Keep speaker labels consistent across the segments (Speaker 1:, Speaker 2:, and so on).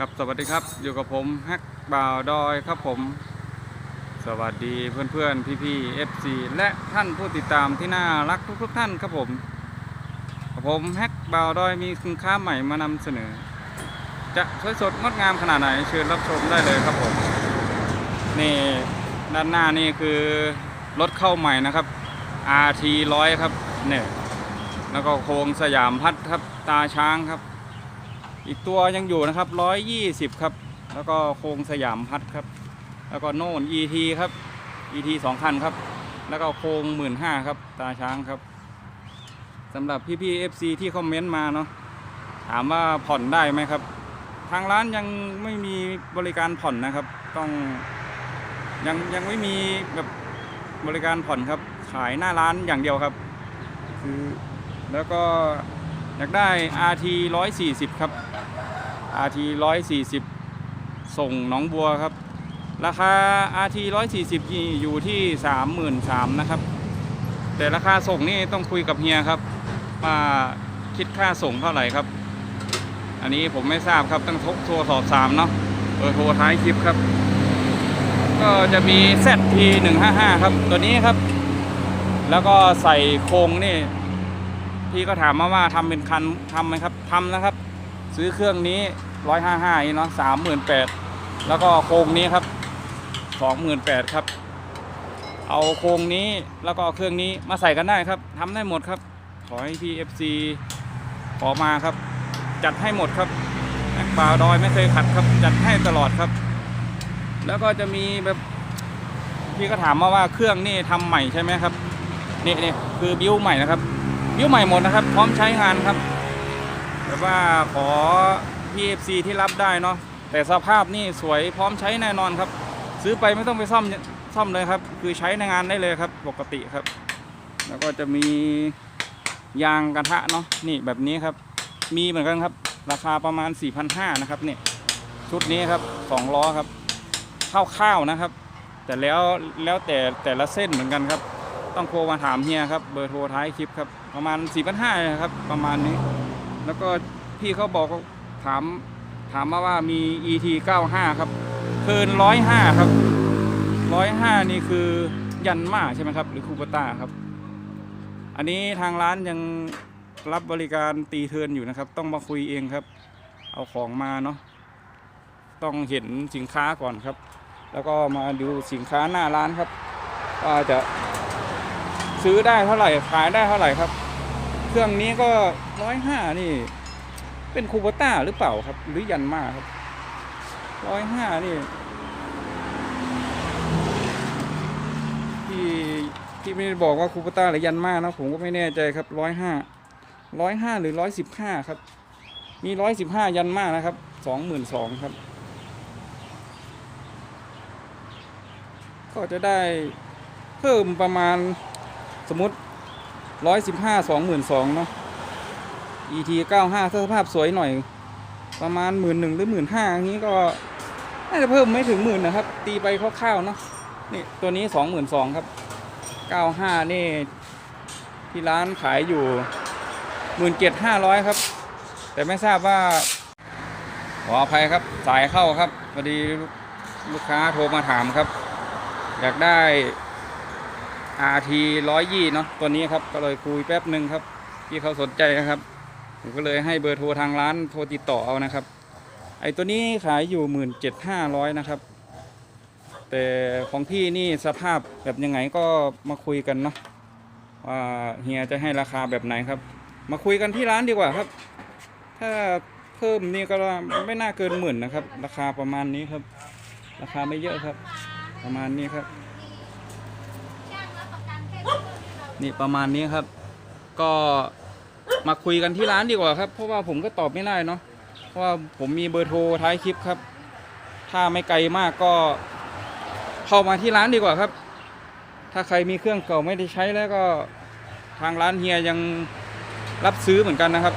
Speaker 1: ครับสวัสดีครับอยู่กับผมแฮกบ่าวดอยครับผม สวัสดีเพื่อนๆพี่ๆ FC และท่านผู้ติดตามที่น่ารักทุกๆท่านครับผมผมแฮกบ่าวดอยมีสินค้าใหม่มานำเสนอ จะสวยสดงดงามขนาดไหนเชิญรับชมได้เลยครับผมนี่ด้านหน้านี่คือรถเข้าใหม่นะครับ RT 100ครับเนี่ยแล้วก็โครงสยามพัดครับตาช้างครับ อีกตัวยังอยู่นะครับ 120 ครับ แล้วก็โครงสยามพัดครับ แล้วก็โน่น ET ครับ ET สองคันครับ แล้วก็โครงหมื่นห้าครับ ตาช้างครับสำหรับพี่ๆ FC ที่คอมเมนต์มาเนาะถามว่าผ่อนได้ไหมครับ ทางร้านยังไม่มีบริการผ่อนนะครับ ต้องยังยังไม่มีแบบบริการผ่อนครับ ขายหน้าร้านอย่างเดียวครับ คือแล้วก็อยากได้ RT 140 ครับ RT 140 ส่งหนองบัวครับ ราคา RT 140นี่อยู่ที่ 33,000นะครับ แต่ราคาส่งนี่ต้องคุยกับเฮียครับว่าคิดค่าส่งเท่าไหร่ครับ อันนี้ผมไม่ทราบครับต้องทบโทรสอบถามเนาะเบอร์โทรท้ายคลิปครับ ก็จะมี ZT 155ครับ ตัวนี้ครับ แล้วก็ใส่โครงนี่พี่ก็ถามมาว่าทำเป็นคันทำไหมครับทำนะครับ ซื้อเครื่องนี้ร้อยห้าห้าเนาะสามหมื่นแปดแล้วก็โครงนี้ครับสองหมื่นแปดครับ เอาโครงนี้แล้วก็เครื่องนี้มาใส่กันได้ครับทำได้หมดครับ ขอให้พี่เอฟซีขอมาครับ จัดให้หมดครับแอคบาวดอยไม่เคยขัดครับจัดให้ตลอดครับ แล้วก็จะมีแบบพี่ก็ถามมาว่าเครื่องนี่ทำใหม่ใช่ไหมครับนี่นี่คือบิ้วใหม่นะครับ บิ้วใหม่หมดนะครับ พร้อมใช้งานครับ แต่ว่าขอ PFC ที่รับได้เนาะแต่สภาพนี่สวยพร้อมใช้แน่นอนครับ ซื้อไปไม่ต้องไปซ่อมซ่อมเลยครับ คือใช้ในงานได้เลยครับ ปกติครับ แล้วก็จะมียางกระทะเนาะนี่แบบนี้ครับ มีเหมือนกันครับ ราคาประมาณ 4,500นะครับเนี่ยชุดนี้ครับสองล้อครับข้าวๆนะครับ แต่แล้วแล้วแต่แต่ละเส้นเหมือนกันครับ ต้องโทรมาถามเฮียครับ เบอร์โทรท้ายคลิปครับ ประมาณ4 5 0 0ครับ ประมาณนี้ แล้วก็พี่เขาบอกว่าถามถามมาว่ามี ET 95 ครับเคิน105 ครับ 105 นี่คือยันมาใช่ไหมครับ หรือคูปต้าครับ อันนี้ทางร้านยังรับบริการตีเทินอยู่นะครับ ต้องมาคุยเองครับ เอาของมาเนาะต้องเห็นสินค้าก่อนครับ แล้วก็มาดูสินค้าหน้าร้านครับว่าจะซื้อได้เท่าไหร่ขายได้เท่าไหร่ครับ เครื่องนี้ก็ร้อยห้านี่ เป็นคูปต้าหรือเปล่าครับ หรือยันมาครับร้อยห้านี่ ที่ที่ไม่ได้บอกว่าคูปต้าหรือยันมานะผมก็ไม่แน่ใจครับร้อยห้าร้อยห้าหรือร้อยสิบห้าครับ มีร้อยสิบห้ายันมานะครับสองหมื่นสองครับ ก็จะได้เพิ่มประมาณสมมติ ร้อยสิบห้าสองหมื่นสองเนาะ ET เก้าห้าถ้าสภาพสวยหน่อย ประมาณหมื่นหนึ่งหรือหมื่นห้าอย่างนี้ก็น่าจะเพิ่มไม่ถึงหมื่นนะครับ ตีไปคร่าวๆเนาะนี่ตัวนี้สองหมื่นสองครับเก้าห้านี่ ที่ร้านขายอยู่หมื่นเจ็ดห้าร้อยครับ แต่ไม่ทราบว่าขออภัยครับสายเข้าครับพอดีลูกค้าโทรมาถามครับ อยากได้ RT ร้อยยี่เนาะตัวนี้ครับก็เลยคุยแป๊บหนึ่งครับ ที่เขาสนใจนะครับ ผมก็เลยให้เบอร์โทรทางร้านโทรติดต่อเอานะครับ ไอตัวนี้ขายอยู่หมื่นเจ็ดห้าร้อยนะครับ แต่ของพี่นี่สภาพแบบยังไงก็มาคุยกันเนาะว่าเฮียจะให้ราคาแบบไหนครับ มาคุยกันที่ร้านดีกว่าครับ ถ้าเพิ่มนี่ก็ไม่น่าเกินหมื่นนะครับ ราคาประมาณนี้ครับ ราคาไม่เยอะครับ ประมาณนี้ครับ นี่ประมาณนี้ครับ ก็มาคุยกันที่ร้านดีกว่าครับ เพราะว่าผมก็ตอบไม่ได้เนาะเพราะว่าผมมีเบอร์โทรท้ายคลิปครับ ถ้าไม่ไกลมากก็เข้ามาที่ร้านดีกว่าครับ ถ้าใครมีเครื่องเก่าไม่ได้ใช้แล้วก็ทางร้านเฮียยังรับซื้อเหมือนกันนะครับ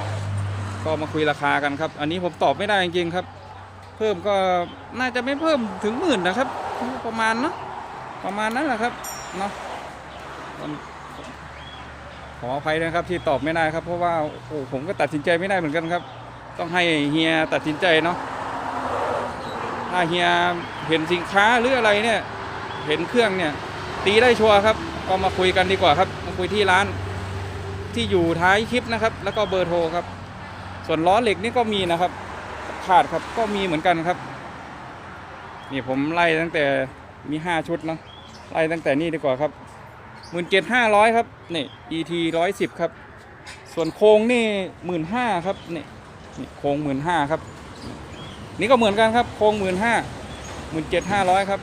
Speaker 1: ก็มาคุยราคากันครับ อันนี้ผมตอบไม่ได้จริงๆครับ เพิ่มก็น่าจะไม่เพิ่มถึงหมื่นนะครับ ประมาณเนาะประมาณนั้นแหละครับเนาะ ขออภัยนะครับที่ตอบไม่ได้ครับ เพราะว่าโอ้ผมก็ตัดสินใจไม่ได้เหมือนกันครับ ต้องให้เฮียตัดสินใจเนาะถ้าเฮียเห็นสินค้าหรืออะไรเนี่ย เห็นเครื่องเนี่ย ตีได้ชัวร์ครับ ก็มาคุยกันดีกว่าครับ มาคุยที่ร้านที่อยู่ท้ายคลิปนะครับ แล้วก็เบอร์โทรครับ ส่วนล้อเหล็กนี่ก็มีนะครับ ขาดครับก็มีเหมือนกันครับ นี่ผมไล่ตั้งแต่มีห้าชุดเนาะไล่ตั้งแต่นี่ดีกว่าครับ หมื่นเจ็ดห้าร้อยครับนี่ ET ร้อยสิบครับ ส่วนโครงนี่หมื่นห้าครับนี่นี่โครงหมื่นห้าครับ นี่ก็เหมือนกันครับโครงหมื่นห้าหมื่นเจ็ดห้าร้อยครับ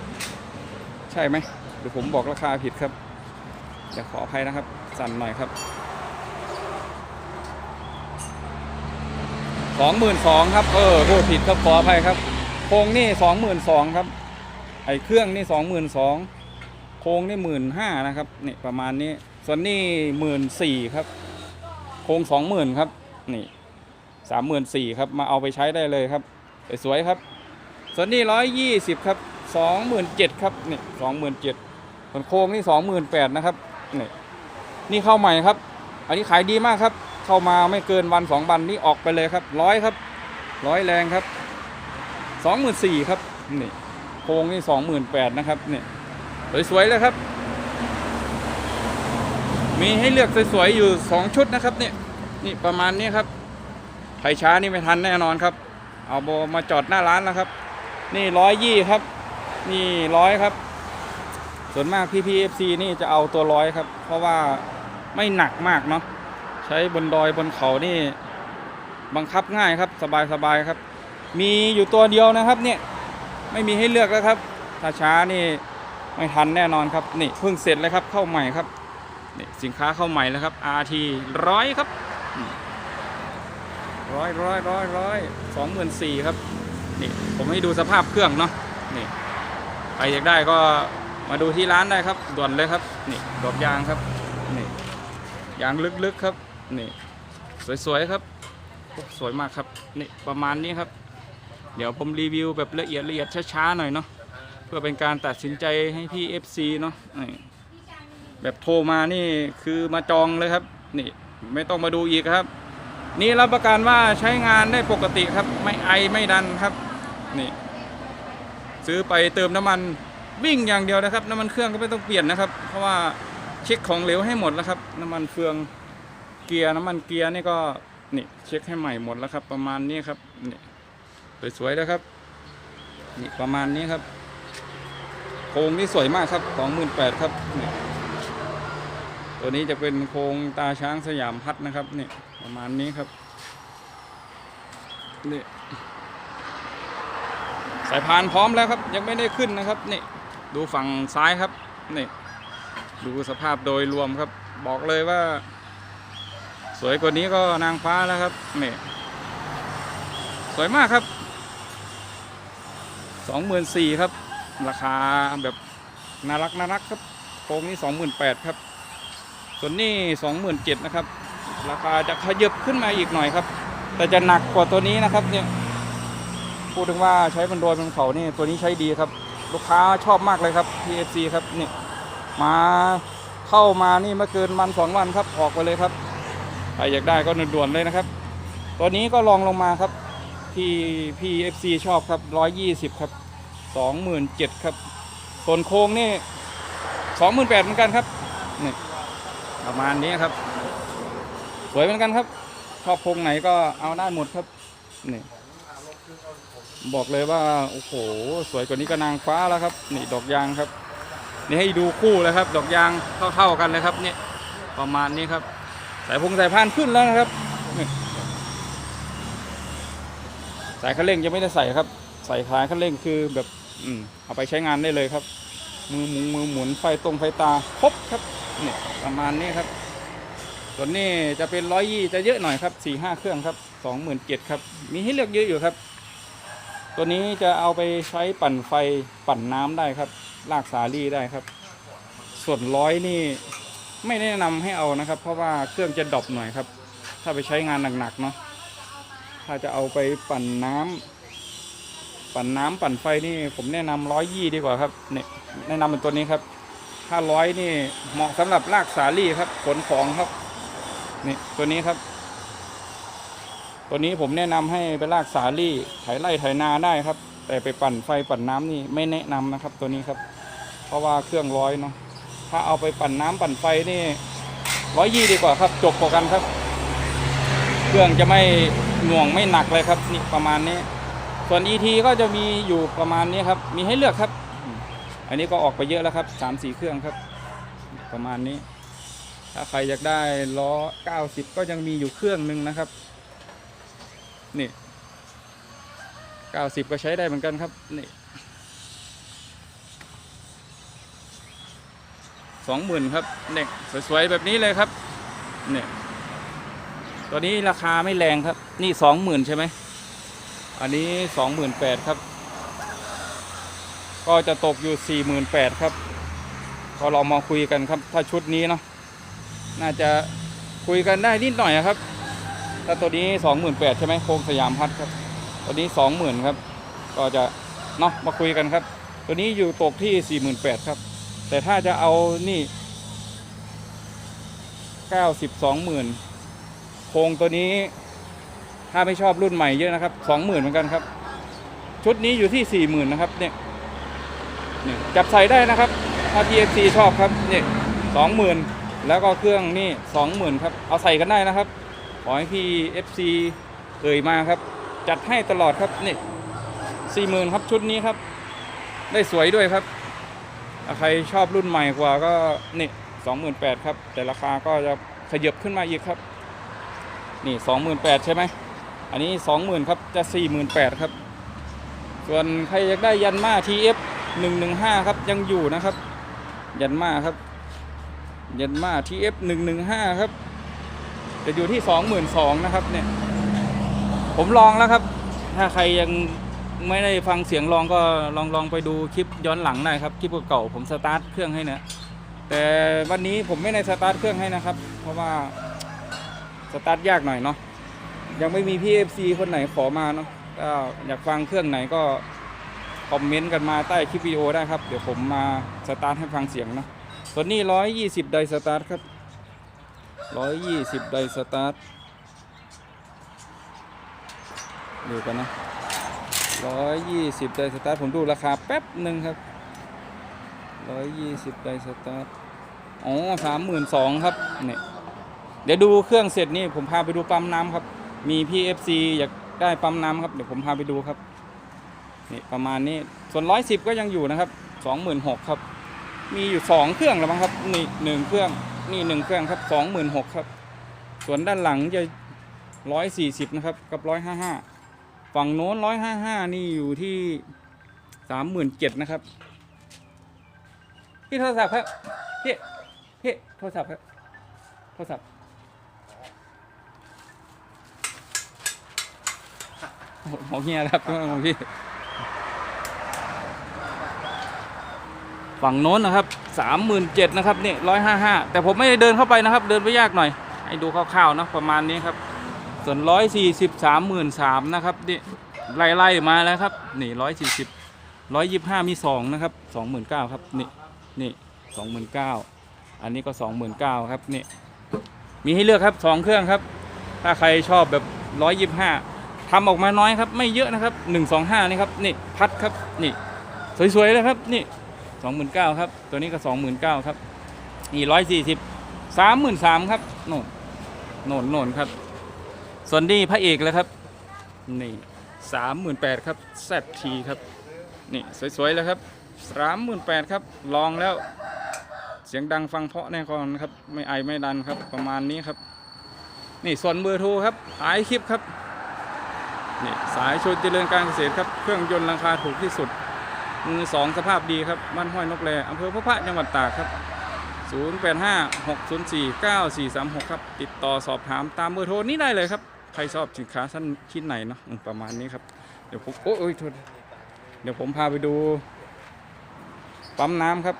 Speaker 1: ใช่ไหมหรือผมบอกราคาผิดครับเดี๋ยวขออภัยนะครับ สั่นหน่อยครับสองหมื่นสองครับเออพูดผิดครับขออภัยครับโครงนี่สองหมื่นสองครับไอเครื่องนี่สองหมื่นสอง ครงนี่หมื่นห้านะครับนี่ประมาณนี้ ส่วนนี่หมื่นสี่ครับ โครงสองหมื่นครับ นี่สามหมื่นสี่ครับ มาเอาไปใช้ได้เลยครับ สวยๆครับ ส่วนนี้ร้อยยี่สิบครับสองหมื่นเจ็ดครับนี่สองหมื่นเจ็ดส่วนโครงนี่สองหมื่นแปดนะครับนี่นี่เข้าใหม่ครับ อันนี้ขายดีมากครับ เข้ามาไม่เกินวันสองวันนี่ออกไปเลยครับร้อยครับร้อยแรงครับสองหมื่นสี่ครับนี่โครงนี่สองหมื่นแปดนะครับนี่ สวยๆเลยครับ มีให้เลือกสวยๆอยู่สองชุดนะครับเนี่ยนี่ประมาณนี้ครับใครช้านี่ไม่ทันแน่นอนครับ เอาโบมาจอดหน้าร้านแล้วครับ นี่ร้อยยี่ครับ นี่ร้อยครับ ส่วนมากพี่พีเอฟซีนี่จะเอาตัวร้อยครับ เพราะว่าไม่หนักมากเนาะใช้บนดอยบนเขานี่บังคับง่ายครับสบายสบายครับ มีอยู่ตัวเดียวนะครับเนี่ยไม่มีให้เลือกแล้วครับถ้าช้านี่ ไม่ทันแน่นอนครับนี่เพิ่งเสร็จเลยครับเข้าใหม่ครับนี่สินค้าเข้าใหม่แล้วครับ RT ร้อยครับร้อยร้อยร้อยร้อยสองหมื่นสี่ครับนี่ผมให้ดูสภาพเครื่องเนาะนี่ใครอยากได้ก็มาดูที่ร้านได้ครับด่วนเลยครับนี่ดอกยางครับนี่ยางลึกๆครับนี่สวยๆครับสวยมากครับนี่ประมาณนี้ครับ เดี๋ยวผมรีวิวแบบละเอียดละเอียดช้าๆหน่อยเนาะ เพื่อเป็นการตัดสินใจให้พี่ FC เนาะแบบโทรมานี่คือมาจองเลยครับ นี่ไม่ต้องมาดูอีกครับ นี่รับประกันว่าใช้งานได้ปกติครับ ไม่ไอไม่ดันครับ นี่ ซื้อไปเติมน้ำมันวิ่งอย่างเดียวนะครับ น้ำมันเครื่องก็ไม่ต้องเปลี่ยนนะครับ เพราะว่าเช็คของเหลวให้หมดแล้วครับ น้ำมันเฟืองเกียร์น้ำมันเกียร์นี่ก็นี่เช็คให้ใหม่หมดแล้วครับ ประมาณนี้ครับนี่สวยๆแล้วครับนี่ประมาณนี้ครับ ครงนี่สวยมากครับสองหมื่นแปดครับนี่ตัวนี้จะเป็นโครงตาช้างสยามพัดนะครับนี่ประมาณนี้ครับนี่สายพานพร้อมแล้วครับ ยังไม่ได้ขึ้นนะครับนี่ดูฝั่งซ้ายครับนี่ดูสภาพโดยรวมครับ บอกเลยว่า สวยกว่านี้ก็นางฟ้าแล้วครับนี่สวยมากครับสองหมื่นสี่ครับ ราคาแบบน่ารักน่ารักครับโครงนี้สองหมื่นแปดครับ ส่วนนี้สองหมื่นเจ็ดนะครับ ราคาจะขยับขึ้นมาอีกหน่อยครับ แต่จะหนักกว่าตัวนี้นะครับเนี่ยพูดถึงว่าใช้บนโดยบนเขานี่ตัวนี้ใช้ดีครับ ลูกค้าชอบมากเลยครับ PFC ครับนี่มาเข้ามานี่ไม่เกินวันสองวันครับออกไปเลยครับใครอยากได้ก็ด่วนๆเลยนะครับ ตัวนี้ก็ลองลงมาครับที่ PFC ชอบครับร้อยยี่สิบครับ สองหมื่นเจ็ดครับ ส่วนโค้งนี่สองหมื่นแปดเหมือนกันครับนี่ประมาณนี้ครับ สวยเหมือนกันครับชอบโครงไหนก็เอาได้หมดครับนี่บอกเลยว่าโอ้โหสวยกว่านี้ก็นางฟ้าแล้วครับ นี่ดอกยางครับ นี่ให้ดูคู่เลยครับ ดอกยางเท่าๆกันเลยครับเนี่ยประมาณนี้ครับสายพงสายพานขึ้นแล้วนะครับนี่สายคันเร่งยังไม่ได้ใส่ครับ ใส่ท้ายคันเร่งคือแบบ อืมเอาไปใช้งานได้เลยครับ มือหมุนมือหมุนไฟตรงไฟตาครบครับเนี่ยประมาณนี้ครับส่วนนี้จะเป็นร้อยยี่จะเยอะหน่อยครับสี่ห้าเครื่องครับสองหมื่นเจ็ดครับ มีให้เลือกเยอะอยู่ครับ ตัวนี้จะเอาไปใช้ปั่นไฟปั่นน้ำได้ครับ ลากสาลี่ได้ครับ ส่วนร้อยนี่ไม่แนะนำให้เอานะครับ เพราะว่าเครื่องจะดรอปหน่อยครับ ถ้าไปใช้งานหนักๆเนาะถ้าจะเอาไปปั่นน้ำ ปั่นน้ำปั่นไฟนี่ผมแนะนำร้อยยี่ดีกว่าครับเนี่ยแนะนำเป็นตัวนี้ครับห้าร้อยนี่เหมาะสำหรับลากสาลี่ครับขนของครับนี่ตัวนี้ครับ ตัวนี้ผมแนะนำให้ไปลากสาลี่ไถไร่ไถนาได้ครับ แต่ไปปั่นไฟปั่นน้ำนี่ไม่แนะนำนะครับ ตัวนี้ครับ เพราะว่าเครื่องร้อยเนาะถ้าเอาไปปั่นน้ำปั่นไฟนี่ร้อยยี่ดีกว่าครับ จบกว่ากันครับ เครื่องจะไม่หน่วงไม่หนักเลยครับนี่ประมาณนี้ ส่วน ET ก็จะมีอยู่ประมาณนี้ครับ มีให้เลือกครับ อันนี้ก็ออกไปเยอะแล้วครับสามสี่เครื่องครับ ประมาณนี้ ถ้าใครอยากได้ล้อ 90 ก็ยังมีอยู่เครื่องหนึ่งนะครับ นี่ 90 ก็ใช้ได้เหมือนกันครับ นี่สองหมื่นครับเนี่ยสวยๆแบบนี้เลยครับเนี่ยตัวนี้ราคาไม่แรงครับ นี่สองหมื่นใช่ไหม อันนี้สองหมื่นแปดครับ ก็จะตกอยู่สี่หมื่นแปดครับ ก็เรามาคุยกันครับ ถ้าชุดนี้เนาะน่าจะคุยกันได้นิดหน่อยครับถ้าตัวนี้สองหมื่นแปดใช่ไหมโครงสยามพัดครับ ตัวนี้สองหมื่นครับ ก็จะเนาะมาคุยกันครับ ตัวนี้อยู่ตกที่สี่หมื่นแปดครับ แต่ถ้าจะเอานี่เก้าสิบสองหมื่นโครงตัวนี้ ถ้าไม่ชอบรุ่นใหม่เยอะนะครับสองหมื่นเหมือนกันครับ ชุดนี้อยู่ที่สี่หมื่นนะครับเนี่ยเนี่ยจับใส่ได้นะครับถ้า TFC ชอบครับเนี่ยสองหมื่นแล้วก็เครื่องนี่สองหมื่นครับ เอาใส่กันได้นะครับ ขอให้พี่ FC เอ่ยมาครับ จัดให้ตลอดครับนี่สี่หมื่นครับชุดนี้ครับ ได้สวยด้วยครับ ใครชอบรุ่นใหม่กว่าก็นี่สองหมื่นแปดครับ แต่ราคาก็จะขยับขึ้นมาอีกครับ นี่สองหมื่นแปดใช่ไหม อันนี้สองหมื่นครับจะสี่หมื่นแปดครับ ส่วนใครอยากได้ยันมา TF หนึ่งหนึ่งห้าครับยังอยู่นะครับ ยันมาครับ ยันมา TF หนึ่งหนึ่งห้าครับจะอยู่ที่สองหมื่นสองนะครับเนี่ยผมลองแล้วครับ ถ้าใครยังไม่ได้ฟังเสียงลองก็ลองลองไปดูคลิปย้อนหลังได้ครับคลิปเก่าผมสตาร์ทเครื่องให้นะแต่วันนี้ผมไม่ได้สตาร์ทเครื่องให้นะครับ เพราะว่าสตาร์ทยากหน่อยเนาะ ยังไม่มีพี่เอฟซีคนไหนขอมาเนาะก็อยากฟังเครื่องไหนก็คอมเมนต์กันมาใต้คลิปวิดีโอได้ครับ เดี๋ยวผมมาสตาร์ทให้ฟังเสียงนะตัวนี้ร้อยยี่สิบไดสตาร์ทครับร้อยยี่สิบไดสตาร์ทดูกันนะร้อยยี่สิบไดสตาร์ทผมดูราคาแป๊บหนึ่งครับร้อยยี่สิบไดสตาร์ทอ๋อสามหมื่นสองครับเนี่ยเดี๋ยวดูเครื่องเสร็จนี่ผมพาไปดูปั๊มน้ำครับ มีพี่เอฟซีอยากได้ปั๊มน้ำครับ เดี๋ยวผมพาไปดูครับนี่ประมาณนี้ส่วนร้อยสิบก็ยังอยู่นะครับสองหมื่นหกครับ มีอยู่สองเครื่องแล้วมั้งครับนี่หนึ่งเครื่องนี่หนึ่งเครื่องครับสองหมื่นหกครับ ส่วนด้านหลังจะร้อยสี่สิบนะครับกับร้อยห้าห้าฝั่งโน้นร้อยห้าห้านี่อยู่ที่สามหมื่นเจ็ดนะครับพี่โทรศัพท์ครับพี่พี่โทรศัพท์ครับโทรศัพท์ ของเฮียครับของพี่ฝั่งโน้นนะครับสามหมื่นเจ็ดนะครับนี่ร้อยห้าห้าแต่ผมไม่ได้เดินเข้าไปนะครับ เดินไปยากหน่อย ให้ดูคร่าวๆนะประมาณนี้ครับ ส่วนร้อยสี่สิบสามหมื่นสามนะครับนี่ไล่ๆมาแล้วครับนี่ร้อยสี่สิบร้อยยี่ห้ามีสองนะครับสองหมื่นเก้าครับนี่นี่สองหมื่นเก้าอันนี้ก็สองหมื่นเก้าครับนี่มีให้เลือกครับสองเครื่องครับ ถ้าใครชอบแบบร้อยยี่ห้า ทำออกมาน้อยครับ ไม่เยอะนะครับหนึ่งสองห้านี่ครับ นี่พัดครับ นี่ สวยๆเลยครับ นี่สองหมื่นเก้าครับ ตัวนี้ก็สองหมื่นเก้าครับนี่ร้อยสี่สิบสามหมื่นสามครับ โน่น โน่นโน่นครับ ส่วนนี้พระเอกเลยครับ นี่สามหมื่นแปดครับแซทีครับ นี่สวยๆเลยครับสามหมื่นแปดครับ ลองแล้ว เสียงดังฟังเพาะแน่นอนครับ ไม่ไอไม่ดันครับ ประมาณนี้ครับ นี่ส่วนเบอร์โทรครับท้ายคลิปครับ นี่สายชนเจริญการเกษตรครับ เครื่องยนต์ราคาถูกที่สุด มือสองสภาพดีครับบ้านห้วยนกแลอำเภอพระพระจังหวัดตากครับ 085 604 9436 ครับ ติดต่อสอบถามตามเบอร์โทรนี้ได้เลยครับ ใครชอบสินค้าชั้นชิ้นไหนเนาะประมาณนี้ครับ เดี๋ยวผมโอ้ยโทษเดี๋ยวผมพาไปดู ปั๊มน้ำครับ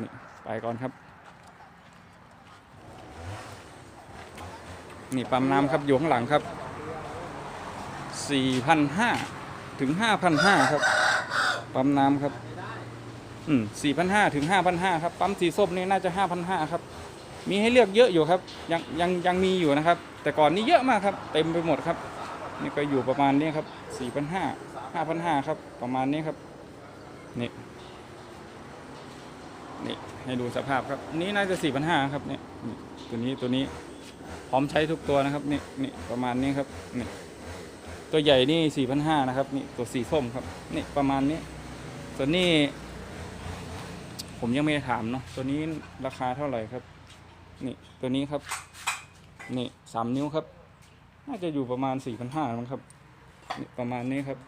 Speaker 1: นี่ไปก่อนครับ นี่ปั๊มน้ำครับอยู่ข้างหลังครับ 4,500 ถึง 5,500 ครับ ปั๊มน้ำครับ อืม4,500 ถึง 5,500 ครับ ปั๊มสีส้มนี่น่าจะ 5,500 ครับ มีให้เลือกเยอะอยู่ครับ ยังยังยังมีอยู่นะครับ แต่ก่อนนี้เยอะมากครับ เต็มไปหมดครับ นี่ก็อยู่ประมาณนี้ครับสี่พันห้าห้าพันห้าครับ ประมาณนี้ครับ นี่ นี่ให้ดูสภาพครับ นี้น่าจะสี่พันห้าครับเนี่ยนี่ตัวนี้ตัวนี้พร้อมใช้ทุกตัวนะครับนี่นี่ประมาณนี้ครับนี่ ตัวใหญ่นี่สี่พันห้านะครับ นี่ตัวสีส้มครับ นี่ประมาณนี้ ส่วนนี้ ผมยังไม่ได้ถามเนาะ ตัวนี้ราคาเท่าไหร่ครับ นี่ตัวนี้ครับ นี่สามนิ้วครับ น่าจะอยู่ประมาณสี่พันห้ามั้งครับ นี่ประมาณนี้ครับ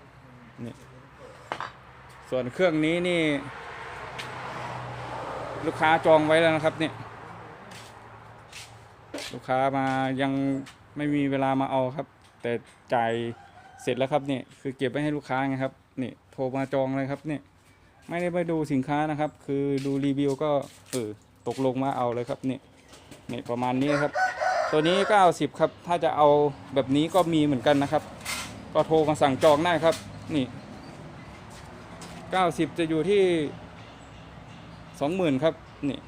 Speaker 1: นี่ ส่วนเครื่องนี้นี่ ลูกค้าจองไว้แล้วนะครับ เนี่ย ลูกค้ามายังไม่มีเวลามาเอาครับ แต่จ่าย เสร็จแล้วครับเนี่ยคือเก็บไว้ให้ลูกค้าไงครับนี่โทรมาจองเลยครับเนี่ยไม่ได้ไปดูสินค้านะครับ คือดูรีวิวก็เออตกลงมาเอาเลยครับเนี่ยนี่ประมาณนี้ครับ ตัวนี้90ครับถ้าจะเอาแบบนี้ก็มีเหมือนกันนะครับ ก็โทรมาสั่งจองได้ครับนี่90จะอยู่ที่20,000ครับนี่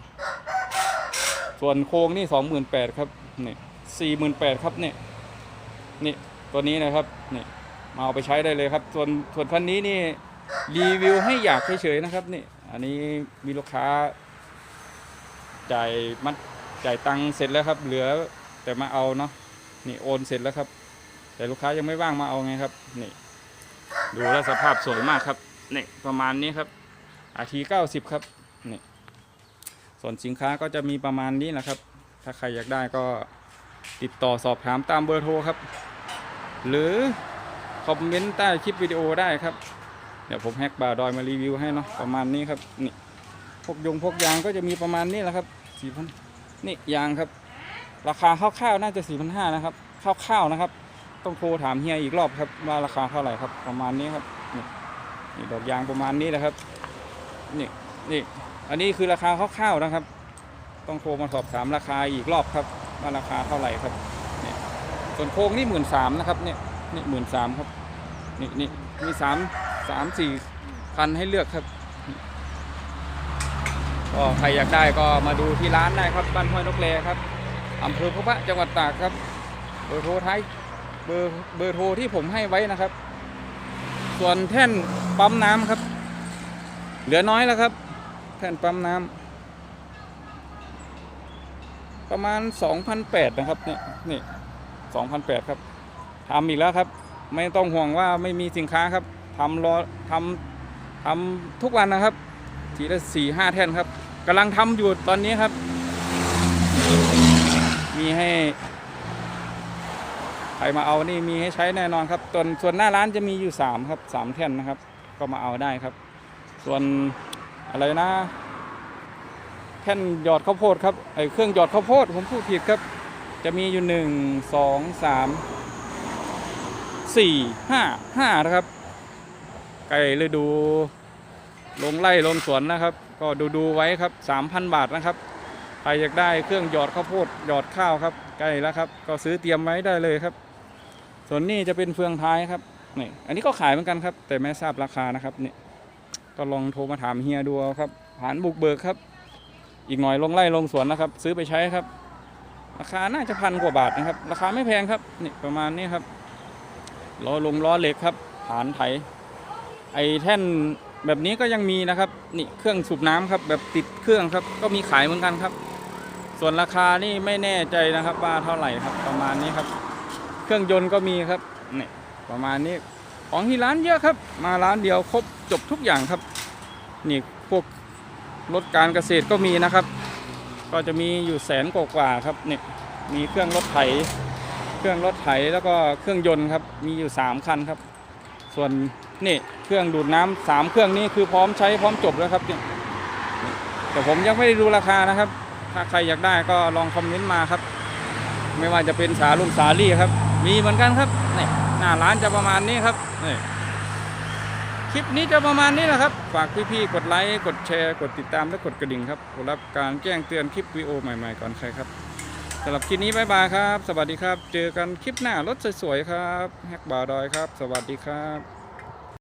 Speaker 1: ส่วนโครงนี่28,000ครับนี่48,000ครับเนี่ยนี่ตัวนี้นะครับนี่ มาเอาไปใช้ได้เลยครับ ส่วนส่วนคันนี้นี่รีวิวให้อยากเฉยๆนะครับนี่ อันนี้มีลูกค้าจ่ายมัดจ่ายตังค์เสร็จแล้วครับ เหลือแต่มาเอาเนาะนี่โอนเสร็จแล้วครับ แต่ลูกค้ายังไม่ว่างมาเอาไงครับนี่ ดูแลวสภาพสวยมากครับนี่ประมาณนี้ครับอาทีเก้าสิบครับนี่ส่วนสินค้าก็จะมีประมาณนี้แหละครับ ถ้าใครอยากได้ก็ติดต่อสอบถามตามเบอร์โทรครับ หรือ คอมเมนต์ใต้คลิปวิดีโอได้ครับ เดี๋ยวผมแฮกบาร์ดอยมารีวิวให้เนาะประมาณนี้ครับนี่พวกยงพวกยางก็จะมีประมาณนี้แหละครับสี่พันนี่ยางครับ ราคาคร่าวๆน่าจะสี่พันห้านะครับคร่าวๆนะครับ ต้องโทรถามเฮียอีกรอบครับว่าราคาเท่าไหร่ครับ ประมาณนี้ครับนี่นี่ดอกยางประมาณนี้แหละครับนี่นี่อันนี้คือราคาคร่าวๆนะครับ ต้องโทรมาสอบถามราคาอีกรอบครับว่าราคาเท่าไหร่ครับนี่ส่วนโครงนี่หมื่นสามนะครับเนี่ยนี่หมื่นสามครับ นี่นี่มีสามสามสี่คันให้เลือกครับก็ใครอยากได้ก็มาดูที่ร้านได้ครับบ้านห้วยนกแลครับอำเภอพบพระจังหวัดตากครับเบอร์โทรท้ายเบอร์เบอร์โทรที่ผมให้ไว้นะครับ ส่วนแท่นปั๊มน้ำครับ เหลือน้อยแล้วครับ แท่นปั๊มน้ำประมาณ 2,008นะครับเนี่ยนี่2,008ครับทำอีกแล้วครับ ไม่ต้องห่วงว่าไม่มีสินค้าครับทำรอทำทำทุกวันนะครับ ทีละสี่ห้าแท่นครับกำลังทำอยู่ตอนนี้ครับ มีให้ใครมาเอานี่มีให้ใช้แน่นอนครับส่วนส่วนหน้าร้านจะมีอยู่สามครับสามแท่นนะครับ ก็มาเอาได้ครับ ส่วนอะไรนะ แท่นหยอดข้าวโพดครับไอเครื่องหยอดข้าวโพดผมพูดผิดครับ จะมีอยู่หนึ่งสองสาม สี่ห้าห้านะครับใกล้ฤดู ลงไร่ลงสวนนะครับ ก็ดูดูไว้ครับสามพันบาทนะครับใครอยากได้เครื่องหยอดข้าวโพดหยอดข้าวครับใกล้แล้วครับ ก็ซื้อเตรียมไว้ได้เลยครับ ส่วนนี้จะเป็นเฟืองท้ายครับนี่อันนี้ก็ขายเหมือนกันครับ แต่ไม่ทราบราคานะครับนี่ก็ลองโทรมาถามเฮียดูครับผ่านบุกเบิกครับ อีกหน่อยลงไร่ลงสวนนะครับ ซื้อไปใช้ครับ ราคาน่าจะพันกว่าบาทนะครับ ราคาไม่แพงครับนี่ประมาณนี้ครับ ล้อลงล้อเหล็กครับฐานไถ ไอแท่นแบบนี้ก็ยังมีนะครับนี่เครื่องสูบน้ำครับ แบบติดเครื่องครับ ก็มีขายเหมือนกันครับ ส่วนราคานี่ไม่แน่ใจนะครับ ว่าเท่าไหร่ครับ ประมาณนี้ครับ เครื่องยนต์ก็มีครับนี่ประมาณนี้ของที่ร้านเยอะครับ มาร้านเดียวครบจบทุกอย่างครับ นี่พวกรถการเกษตรก็มีนะครับ ก็จะมีอยู่แสนกว่าๆครับนี่มีเครื่องรถไถ เครื่องรถไถแล้วก็เครื่องยนต์ครับมีอยู่ 3 คันครับ ส่วนนี่เครื่องดูดน้ำสามเครื่องนี้คือพร้อมใช้พร้อมจบแล้วครับเนี่ยแต่ผมยังไม่ได้ดูราคานะครับ ถ้าใครอยากได้ก็ลองคอมเมนต์มาครับ ไม่ว่าจะเป็นสาลุงสาลี่ครับ มีเหมือนกันครับนี่หน้าร้านจะประมาณนี้ครับนี่คลิปนี้จะประมาณนี้นะครับ ฝากพี่ๆกดไลค์กดแชร์ กดติดตามและกดกระดิ่งครับรับการแจ้งเตือนคลิปวิดีโอใหม่ๆก่อนใครครับ สำหรับคลิปนี้บายบายครับ สวัสดีครับ เจอกันคลิปหน้ารถสวยๆครับ แฮกบ่าวดอยครับ สวัสดีครับ